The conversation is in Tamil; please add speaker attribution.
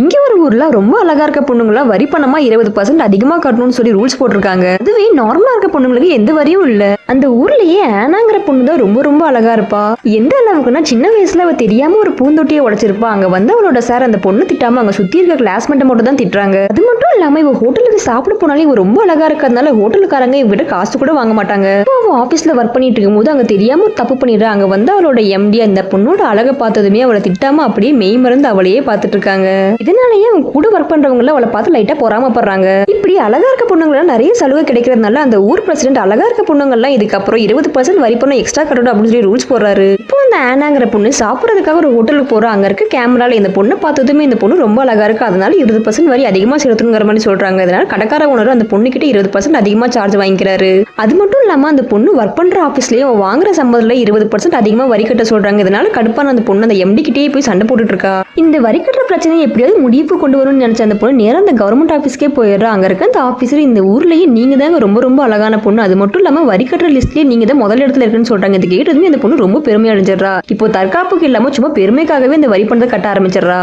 Speaker 1: இங்க ஒரு ஊர்ல ரொம்ப அழகா இருக்க பொண்ணுங்களா வரி பணமா இருபது பர்சன்ட் அதிகமா கட்டணும்னு சொல்லி ரூல்ஸ் போட்டிருக்காங்க. அதுவே நார்மலா இருக்க பொண்ணுங்களுக்கு எந்த வரியும் இல்ல. அந்த ஊர்லயே ஆனாங்கிற பொண்ணு தான் ரொம்ப ரொம்ப அழகா இருப்பா. எந்த அளவுக்குன்னா சின்ன வயசுல அவ தெரியாம ஒரு பூந்தொட்டியை உடைச்சிருப்பா. அங்க வந்து அவளோட சார் அந்த பொண்ணு திட்டாம அங்க சுத்தி இருக்க கிளாஸ்மேட்டை மட்டும் தான் திட்டுறாங்க. அது மட்டும் இல்லாம இவ ஹோட்டலுக்கு சாப்பிட போனாலே இவ ரொம்ப அழகா இருக்கிறதுனால ஹோட்டலுக்காரங்க இவகிட்ட காசு கூட வாங்க மாட்டாங்க. அவ ஆபீஸ்ல ஒர்க் பண்ணிட்டு இருக்கும்போது அங்க தெரியாம தப்பு பண்ணிடுறா. அங்க வந்து அவளோட எம்டி அந்த பொண்ணோட அழகை பார்த்ததுமே அவளை திட்டாம அப்படியே மெய் மறந்து அவளையே பார்த்துட்டு இருக்காங்க. இதனாலேயே அவங்க கூட ஒர்க் பண்றவங்க அவளை பார்த்து லைட்டா பொறாமப்படுறாங்க. இப்படி அழகா இருக்க பொண்ணுங்களாம் நிறைய சலுகை கிடைக்கிறதுனால அந்த ஊர் பிரசிடென்ட் அழகா இருக்க பொண்ணுங்கள்லாம் இதுக்கப்புறம் இருபது பர்சன்ட் வரி பணம் எக்ஸ்ட்ரா கட்டணும் அப்படின்னு சொல்லி ரூல்ஸ் போடுறாரு. இப்போ அந்த ஆனாங்கிற பொண்ணு சாப்பிட்றதுக்காக ஒரு ஹோட்டலுக்கு போறா. அங்க இருக்க கேமரால இந்த பொண்ணை பார்த்ததுமே இந்த பொண்ணு ரொம்ப அழகா இருக்கு. அதனால இருபது பர்சன்ட் வரி அதிகமா செலுத்தணுங்கிற மாதிரி சொல்றாங்க. அதனால கடைக்கார உணர்வு அந்த பொண்ணு கிட்ட இருபது பர்சன்ட் அதிகமா சார்ஜ் வாங்கிக்கிறாரு. அது மட்டும் இல்லாம அந்த பொண்ணு ஒர்க் பண்ற ஆஃபீஸ்லயே அவன் வாங்குற சம்பளத்துல இருபது பர்சன்ட் அதிகமா வரி கட்ட சொல்றாங்க. இதனால கடுப்பான அந்த பொண்ணு அந்த எம்டி கிட்டே போய் சண்டை போட்டுட்டு இருக்கா. இந்த வரி கட்டுற பிரச்சனையை எப்படியாவது முடிவுக்கு கொண்டு வரும்னு நினைச்ச அந்த பொண்ணு நேரா அந்த கவர்மெண்ட் ஆஃபீஸ்க்கே போயிடுறா. அங்கே இருக்க அந்த ஆஃபீஸர் இந்த ஊர்லயே நீங்கள் தாங்க ரொம்ப ரொம்ப அழகான பொண்ணு. அது மட்டும் இல்லாம வரி கட்டுற லிஸ்ட்லயே நீங்க தான் முதல் இடத்துல இருக்குன்னு சொல்றாங்க. இது கேட்டதுமே அந்த பொண்ணு ரொம்ப பெருமை அடைஞ்சிடறா இப்போ தற்காப்புக்கு இல்லாம சும்மா பெருமைக்காகவே இந்த வரி பணத்தை கட்ட ஆரம்பிச்சிடுறா.